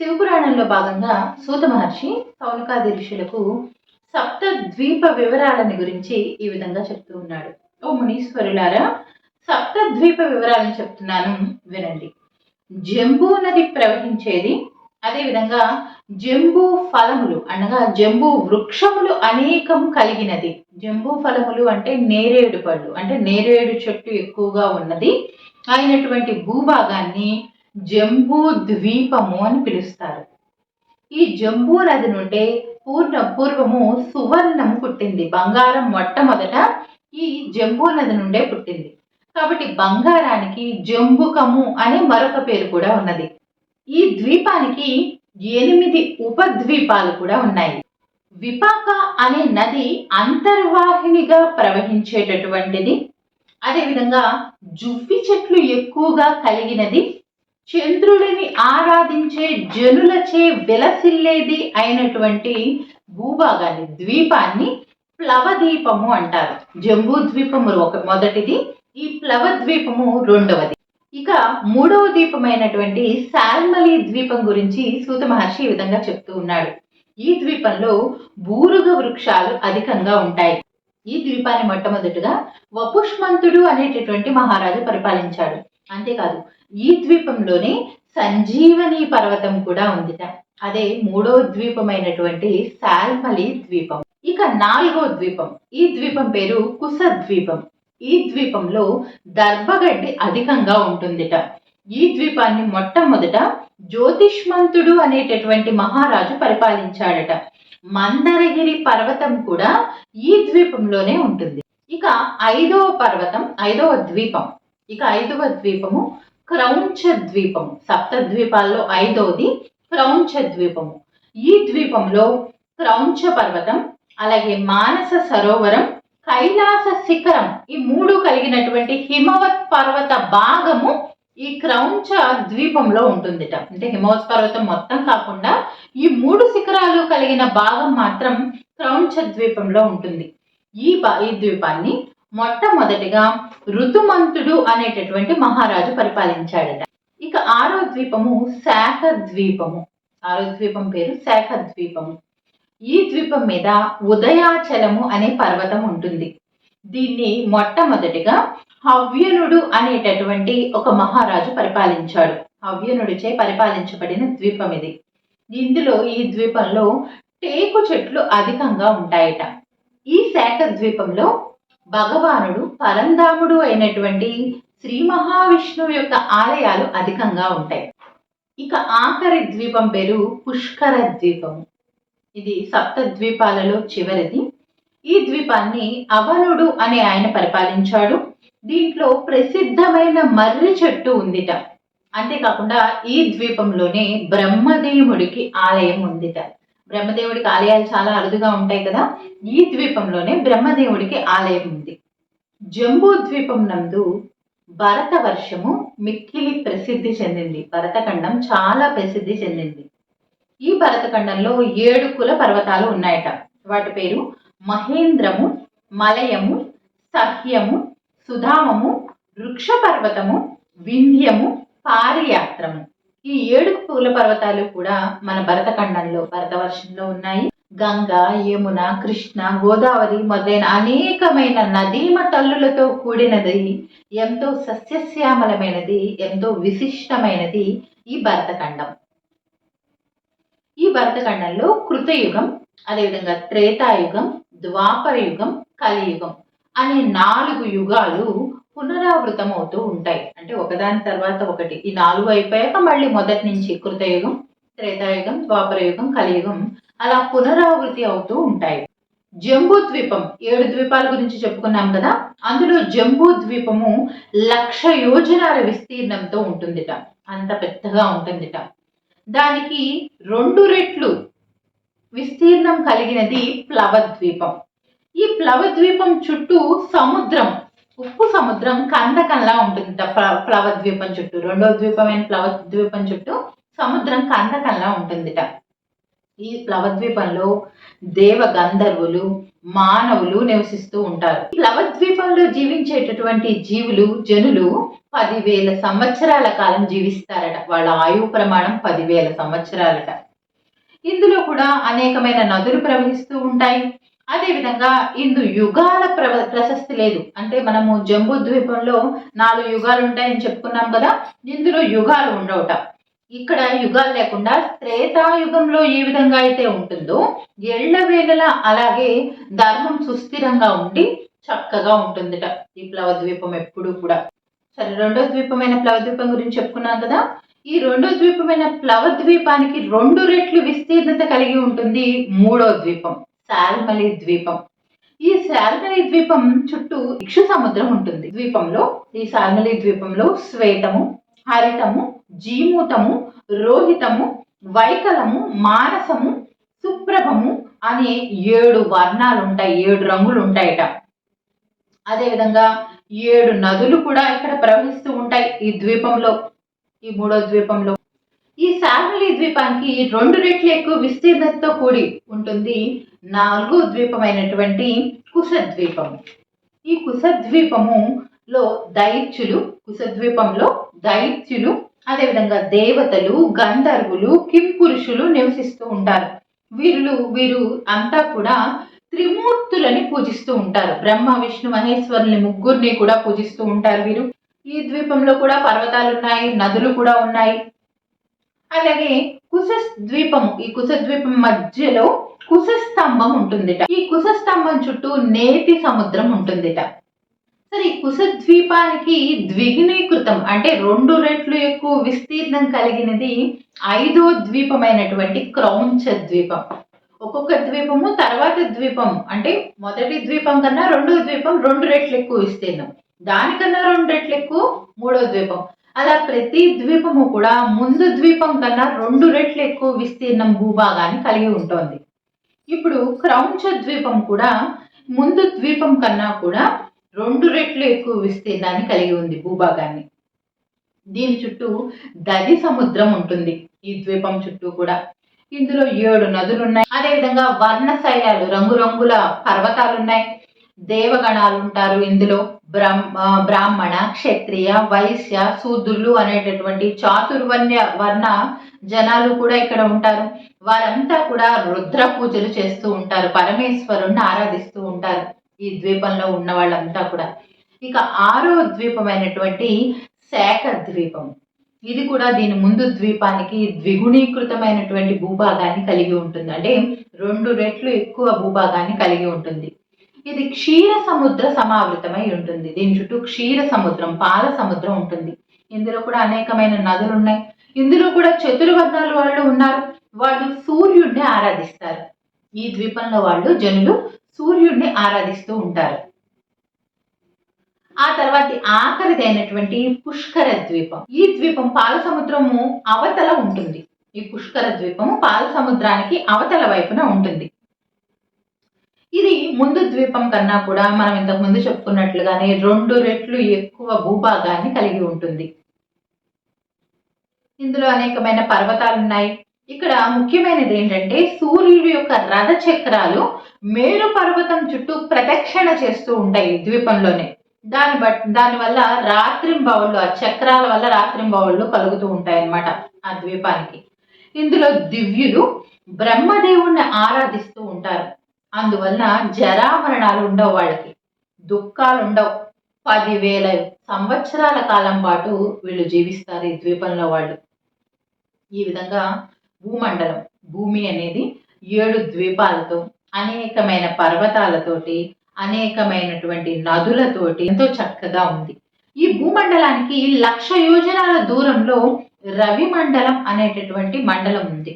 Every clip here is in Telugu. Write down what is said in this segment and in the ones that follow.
శివపురాణంలో భాగంగా సూత మహర్షి సౌనకాది ఋషులకు సప్త ద్వీప వివరాలని గురించి ఈ విధంగా చెప్తూ ఉన్నాడు. ఓ మునీశ్వరులారా సప్త ద్వీప వివరాలను చెప్తున్నాను వినండి. జంబూ నది ప్రవహించేది అదేవిధంగా జంబూ ఫలములు అనగా జంబూ వృక్షములు అనేకం కలిగినది. జంబూ ఫలములు అంటే నేరేడు పళ్ళు అంటే నేరేడు చెట్టు ఎక్కువగా ఉన్నది. అయినటువంటి భూభాగాన్ని జంబూ ద్వీపము అని పిలుస్తారు. ఈ జంబూ నది నుండే పూర్ణ పూర్వము సువర్ణం పుట్టింది. బంగారం మొట్టమొదట ఈ జంబూ నది నుండే పుట్టింది. కాబట్టి బంగారానికి జంబుకము అనే మరొక పేరు కూడా ఉన్నది. ఈ ద్వీపానికి ఎనిమిది ఉపద్వీపాలు కూడా ఉన్నాయి. విపాక అనే నది అంతర్వాహినిగా ప్రవహించేటటువంటిది. అదేవిధంగా జువ్వి చెట్లు ఎక్కువగా కలిగినది చంద్రుడిని ఆరాధించే జనులచే విలసిల్లేది అయినటువంటి భూభాగాన్ని ద్వీపాన్ని ప్లవద్వీపము అంటారు. జంబూ ద్వీపము ఒక మొదటిది ఈ ప్లవ ద్వీపము రెండవది. ఇక మూడవ ద్వీపమైనటువంటి శాల్మలి ద్వీపం గురించి సూత మహర్షి ఈ విధంగా చెప్తూ ఉన్నాడు. ఈ ద్వీపంలో బూరుగ వృక్షాలు అధికంగా ఉంటాయి. ఈ ద్వీపాన్ని మొట్టమొదటిగా వపుష్మంతుడు అనేటటువంటి మహారాజు పరిపాలించాడు. అంతేకాదు ఈ ద్వీపంలోనే సంజీవని పర్వతం కూడా ఉందిట. అదే మూడో ద్వీపమైనటువంటి శాల్మలి ద్వీపం. ఇక నాలుగో ద్వీపం. ఈ ద్వీపం పేరు కుస ద్వీపం ఈ ద్వీపంలో దర్భగడ్డి అధికంగా ఉంటుందిట. ఈ ద్వీపాన్ని మొట్టమొదట జ్యోతిష్మంతుడు అనేటటువంటి మహారాజు పరిపాలించాడట. మందరగిరి పర్వతం కూడా ఈ ద్వీపంలోనే ఉంటుంది. ఇక ఐదవ పర్వతం ఐదవ ద్వీపం. ఇక ఐదవ ద్వీపము క్రౌంచ ద్వీపము సప్త ద్వీపాల్లో ఐదవది క్రౌంచ ద్వీపము ఈ ద్వీపంలో క్రౌంచ పర్వతం అలాగే మానస సరోవరం కైలాస శిఖరం ఈ మూడు కలిగినటువంటి హిమవత్ పర్వత భాగము ఈ క్రౌంచ ద్వీపంలో ఉంటుందిట. అంటే హిమవత్ పర్వతం మొత్తం కాకుండా ఈ మూడు శిఖరాలు కలిగిన భాగం మాత్రం క్రౌంచ ద్వీపంలో ఉంటుంది. ఈ ఈ ద్వీపాన్ని మొట్టమొదటిగా ఋతుమంతుడు అనేటటువంటి మహారాజు పరిపాలించాడట. ఇక ఆరో ద్వీపము శాఖ ద్వీపము. ఆరో ద్వీపం పేరు శాఖ ద్వీపము. ఈ ద్వీపం మీద ఉదయాచలము అనే పర్వతం ఉంటుంది. దీన్ని మొట్టమొదటిగా హవ్యనుడు అనేటటువంటి ఒక మహారాజు పరిపాలించాడు. హవ్యనుడిచే పరిపాలించబడిన ద్వీపం ఇది. ఇందులో ఈ ద్వీపంలో టేకు చెట్లు అధికంగా ఉంటాయట. ఈ శాఖ ద్వీపంలో భగవానుడు పరంధాముడు అయినటువంటి శ్రీ మహావిష్ణువు యొక్క ఆలయాలు అధికంగా ఉంటాయి. ఇక ఆఖరి ద్వీపం పేరు పుష్కర ద్వీపం ఇది సప్త ద్వీపాలలో చివరిది. ఈ ద్వీపాన్ని అవనుడు అనే ఆయన పరిపాలించాడు. దీంట్లో ప్రసిద్ధమైన మర్రి చెట్టు ఉందిట. అంతేకాకుండా ఈ ద్వీపంలోనే బ్రహ్మదేవుడికి ఆలయం ఉందిట. బ్రహ్మదేవుడికి ఆలయాలు చాలా అరుదుగా ఉంటాయి కదా ఈ ద్వీపంలోనే బ్రహ్మదేవుడికి ఆలయం ఉంది. జంబూ ద్వీపం నందు భరత వర్షము మిక్కిలి ప్రసిద్ధి చెందింది. భరతఖండం చాలా ప్రసిద్ధి చెందింది. ఈ భరతఖండంలో ఏడు కుల పర్వతాలు ఉన్నాయట. వాటి పేరు మహేంద్రము మలయము సహ్యము సుధామము వృక్ష పర్వతము వింధ్యము పారియాత్రము. ఈ ఏడు పూల పర్వతాలు కూడా మన భరతఖండంలో భరతవర్షంలో ఉన్నాయి. గంగ యమున కృష్ణ గోదావరి మొదలైన అనేకమైన నదీమ తల్లులతో కూడినది ఎంతో సస్యశ్యామలమైనది ఎంతో విశిష్టమైనది ఈ భరతఖండం. ఈ భరతఖండంలో కృతయుగం అదేవిధంగా త్రేతాయుగం ద్వాపర యుగం కలియుగం అనే నాలుగు యుగాలు పునరావృతం అవుతూ ఉంటాయి. అంటే ఒకదాని తర్వాత ఒకటి. ఈ నాలుగు అయిపోయాక మళ్ళీ మొదటి నుంచి కృతయుగం త్రేతాయుగం ద్వాపరయుగం కలియుగం అలా పునరావృతి అవుతూ ఉంటాయి. జంబూ ద్వీపం. ఏడు ద్వీపాల గురించి చెప్పుకున్నాం కదా? అందులో జంబూ ద్వీపము లక్ష యోజనాల విస్తీర్ణంతో ఉంటుందిట. అంత పెద్దగా ఉంటుందిట. దానికి రెండు రెట్లు విస్తీర్ణం కలిగినది ప్లవద్వీపం ఈ ప్లవద్వీపం చుట్టూ సముద్రం. ఉప్పు సముద్రం కందకంలా ఉంటుంది ప్లవ ప్లవద్వీపం చుట్టూ. రెండో ద్వీపమైన ప్లవ ద్వీపం చుట్టూ సముద్రం కందకంలా ఉంటుందిట. ఈ ప్లవద్వీపంలో దేవ గంధర్వులు మానవులు నివసిస్తూ ఉంటారు. ఈ ప్లవద్వీపంలో జీవించేటటువంటి జీవులు జనులు పదివేల సంవత్సరాల కాలం జీవిస్తారట. వాళ్ళ ఆయువు ప్రమాణం పదివేల సంవత్సరాలట. ఇందులో కూడా అనేకమైన నదులు ప్రవహిస్తూ ఉంటాయి. అదేవిధంగా ఇందు యుగాల ప్ర ప్రశస్తి లేదు. అంటే మనము జంబూ ద్వీపంలో నాలుగు యుగాలు ఉంటాయని చెప్పుకున్నాం కదా ఇందులో యుగాలు ఉండవుట. ఇక్కడ యుగాలు లేకుండా త్రేతాయుగంలో ఏ విధంగా అయితే ఉంటుందో ఎళ్ళవేళలా అలాగే ధర్మం సుస్థిరంగా ఉండి చక్కగా ఉంటుందిట ఈ ప్లవ ద్వీపం ఎప్పుడు కూడా. సరే రెండో ద్వీపమైన ప్లవ ద్వీపం గురించి చెప్పుకున్నాం కదా ఈ రెండో ద్వీపమైన ప్లవ ద్వీపానికి రెండు రెట్లు విస్తీర్ణత కలిగి ఉంటుంది మూడో ద్వీపం. శాల్మలి ద్వీపం. ఈ శాల్మలి ద్వీపం చుట్టూ ఇక్షు సముద్రం ఉంటుంది. ద్వీపంలో ఈ శాల్మలి ద్వీపంలో శ్వేతము హరితము జీమూతము రోహితము వైకలము మానసము సుప్రభము అనే ఏడు వర్ణాలు ఉంటాయి ఏడు రంగులు ఉంటాయట అదేవిధంగా ఏడు నదులు కూడా ఇక్కడ ప్రవహిస్తూ ఉంటాయి ఈ ద్వీపంలో. ఈ మూడో ద్వీపంలో ఈ శాల్మలి ద్వీపానికి రెండు రెట్లు ఎక్కువ విస్తీర్ణతతో కూడి ఉంటుంది. నాలుగో ద్వీపమైనటువంటి కుశద్వీపం. ఈ కుశద్వీపములో దైత్యులు కుశద్వీపంలో దైత్యులు అదేవిధంగా దేవతలు గంధర్వులు కింపురుషులు నివసిస్తూ ఉంటారు. వీరులు వీరు అంతా కూడా త్రిమూర్తులని పూజిస్తూ ఉంటారు. బ్రహ్మ విష్ణు మహేశ్వరుని ముగ్గురిని కూడా పూజిస్తూ ఉంటారు వీరు. ఈ ద్వీపంలో కూడా పర్వతాలు ఉన్నాయి నదులు కూడా ఉన్నాయి. అలాగే కుశ ద్వీపము ఈ కుశ ద్వీపం మధ్యలో కుశ స్తంభం ఉంటుందిట. ఈ కుశ స్తంభం చుట్టూ నేతి సముద్రం ఉంటుందిట. సరే ఈ కుశ ద్వీపానికి ద్విగుణీకృతం అంటే రెండు రెట్లు ఎక్కువ విస్తీర్ణం కలిగినది ఐదో ద్వీపమైనటువంటి క్రౌంచ ద్వీపం ఒక్కొక్క ద్వీపము తర్వాత ద్వీపం అంటే మొదటి ద్వీపం కన్నా రెండో ద్వీపం రెండు రెట్లు ఎక్కువ విస్తీర్ణం. దానికన్నా రెండు రెట్లు ఎక్కువ మూడో ద్వీపం. అలా ప్రతి ద్వీపము కూడా ముందు ద్వీపం కన్నా రెండు రెట్లు ఎక్కువ విస్తీర్ణం భూభాగాన్ని కలిగి ఉంటుంది. ఇప్పుడు క్రౌంచ ద్వీపం కూడా ముందు ద్వీపం కన్నా కూడా రెండు రెట్లు ఎక్కువ విస్తీర్ణాన్ని కలిగి ఉంది భూభాగాన్ని. దీని చుట్టూ దది సముద్రం ఉంటుంది ఈ ద్వీపం చుట్టూ కూడా. ఇందులో ఏడు నదులు ఉన్నాయి అదేవిధంగా వర్ణ శైలాలు రంగురంగుల పర్వతాలు ఉన్నాయి దేవగణాలు ఉంటారు. ఇందులో బ్రహ్మ బ్రాహ్మణ క్షత్రియ వైశ్య శూద్రులు అనేటటువంటి చాతుర్వర్ణ వర్ణ జనాలు కూడా ఇక్కడ ఉంటారు. వారంతా కూడా రుద్ర పూజలు చేస్తూ ఉంటారు. పరమేశ్వరుణ్ణి ఆరాధిస్తూ ఉంటారు ఈ ద్వీపంలో ఉన్న వాళ్ళంతా కూడా. ఇక ఆరో ద్వీపమైనటువంటి శాఖ ద్వీపం. ఇది కూడా దీని ముందు ద్వీపానికి ద్విగుణీకృతమైనటువంటి భూభాగాన్ని కలిగి ఉంటుంది. అంటే రెండు రెట్లు ఎక్కువ భూభాగాన్ని కలిగి ఉంటుంది. ఇది క్షీర సముద్ర సమావృతమై ఉంటుంది. దీని చుట్టూ క్షీర సముద్రం పాల సముద్రం ఉంటుంది. ఇందులో కూడా అనేకమైన నదులు ఉన్నాయి. ఇందులో కూడా చతుర్వర్ణాల వాళ్ళు ఉన్నారు. వాళ్ళు సూర్యుడిని ఆరాధిస్తారు. ఈ ద్వీపంలో వాళ్ళు జనులు సూర్యుడిని ఆరాధిస్తూ ఉంటారు. ఆ తర్వాత ఆఖరిదైనటువంటి పుష్కర ద్వీపం. ఈ ద్వీపం పాల సముద్రము అవతల ఉంటుంది. ఈ పుష్కర ద్వీపము పాల సముద్రానికి అవతల వైపున ఉంటుంది. ఇది ముందు ద్వీపం కన్నా కూడా మనం ఇంతకు ముందు చెప్పుకున్నట్లుగానే రెండు రెట్లు ఎక్కువ భూభాగాన్ని కలిగి ఉంటుంది. ఇందులో అనేకమైన పర్వతాలు ఉన్నాయి. ఇక్కడ ముఖ్యమైనది ఏంటంటే సూర్యుడి యొక్క రథ చక్రాలు మేరు పర్వతం చుట్టూ ప్రదక్షిణ చేస్తూ ఉంటాయి ద్వీపంలోనే. దాని బట్ దానివల్ల రాత్రింబవళ్ళు ఆ చక్రాల వల్ల రాత్రింబవళ్ళు కలుగుతూ ఉంటాయి అన్నమాట ఆ ద్వీపానికి. ఇందులో దివ్యులు బ్రహ్మదేవుణ్ణి ఆరాధిస్తూ ఉంటారు. అందువలన జరామరణాలు ఉండవు వాళ్ళకి. దుఃఖాలు ఉండవు పదివేల సంవత్సరాల కాలం పాటు వీళ్ళు జీవిస్తారు ఈ ద్వీపంలో వాళ్ళు. ఈ విధంగా భూమండలం భూమి అనేది ఏడు ద్వీపాలతో అనేకమైన పర్వతాలతోటి అనేకమైనటువంటి నదులతోటి ఎంతో చక్కగా ఉంది. ఈ భూమండలానికి లక్ష యోజనాల దూరంలో రవి మండలం అనేటటువంటి మండలం ఉంది.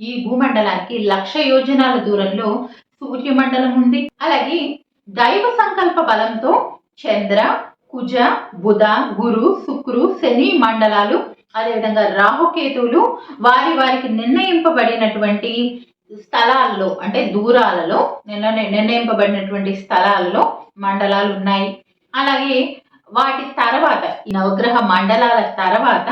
ఈ భూమండలానికి లక్ష యోజనాల దూరంలో సూర్యమండలం ఉంది అలాగే దైవ సంకల్ప బలంతో చంద్ర కుజ బుధ గురు శుక్రు శని మండలాలు అదేవిధంగా రాహుకేతువులు వారి వారికి నిర్ణయింపబడినటువంటి స్థలాల్లో అంటే దూరాలలో నిర్ణయింపబడినటువంటి స్థలాల్లో మండలాలు ఉన్నాయి అలాగే వాటి తర్వాత ఈ నవగ్రహ మండలాల తర్వాత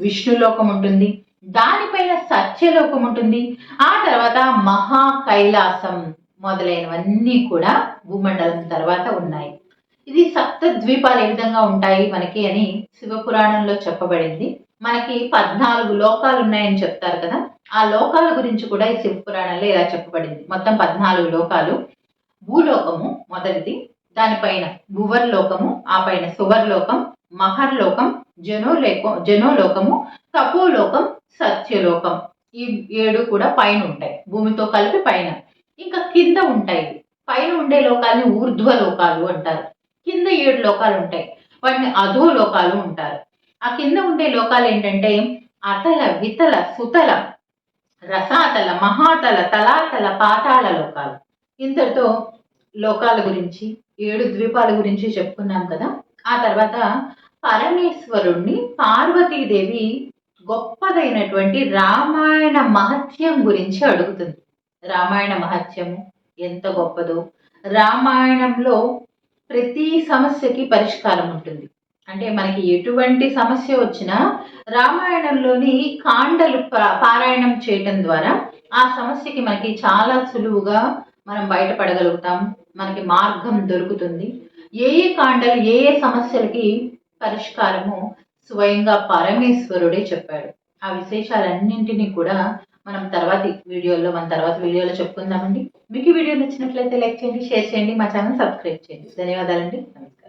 విష్ణులోకం ఉంటుంది. దానిపైన సత్యలోకం ఉంటుంది. ఆ తర్వాత మహా కైలాసం మొదలైనవన్నీ కూడా భూమండలం తర్వాత ఉన్నాయి. ఇది సప్త ద్వీపాలు ఏ విధంగా ఉంటాయి మనకి అని శివపురాణంలో చెప్పబడింది. మనకి పద్నాలుగు లోకాలు ఉన్నాయని చెప్తారు కదా. ఆ లోకాల గురించి కూడా ఈ శివపురాణంలో ఇలా చెప్పబడింది. మొత్తం పద్నాలుగు లోకాలు. భూలోకము మొదటిది. దానిపైన భువర్లోకము ఆ పైన సువర్లోకం మహర్లోకం జనోలేకం జనోలోకము తపోలోకం సత్యలోకం. ఈ ఏడు కూడా పైన ఉంటాయి. భూమితో కలిపి పైన. ఇంకా కింద ఉంటాయి. పైన ఉండే లోకాలని ఊర్ధ్వ లోకాలు అంటారు. కింద ఏడు లోకాలు ఉంటాయి. వాటిని అధో లోకాలు ఉంటారు. ఆ కింద ఉండే లోకాలు ఏంటంటే అతల వితల సుతల రసాతల మహాతల తలాతల పాతాళ లోకాలు. ఇంతటితో లోకాల గురించి ఏడు ద్వీపాల గురించి చెప్పుకున్నాం కదా. ఆ తర్వాత పరమేశ్వరుణ్ణి పార్వతీదేవి గొప్పదైనటువంటి రామాయణ మహత్యం గురించి అడుగుతుంది. రామాయణ మహత్యము ఎంత గొప్పదో. రామాయణంలో ప్రతి సమస్యకి పరిష్కారం ఉంటుంది. అంటే మనకి ఎటువంటి సమస్య వచ్చినా రామాయణంలోని కాండలు పారాయణం చేయటం ద్వారా ఆ సమస్యకి మనకి చాలా సులువుగా మనం బయటపడగలుగుతాం. మనకి మార్గం దొరుకుతుంది. ఏ ఏ కాండలు ఏ ఏ సమస్యలకి పరిష్కారము స్వయంగా పరమేశ్వరుడే చెప్పాడు. ఆ విశేషాలన్నింటినీ కూడా మనం తర్వాత వీడియోలో మన తర్వాత వీడియోలో చెప్పుకుందామండి. మీకు ఈ వీడియో నచ్చినట్లయితే లైక్ చేయండి షేర్ చేయండి మా ఛానల్ సబ్స్క్రైబ్ చేయండి. ధన్యవాదాలండి. నమస్తే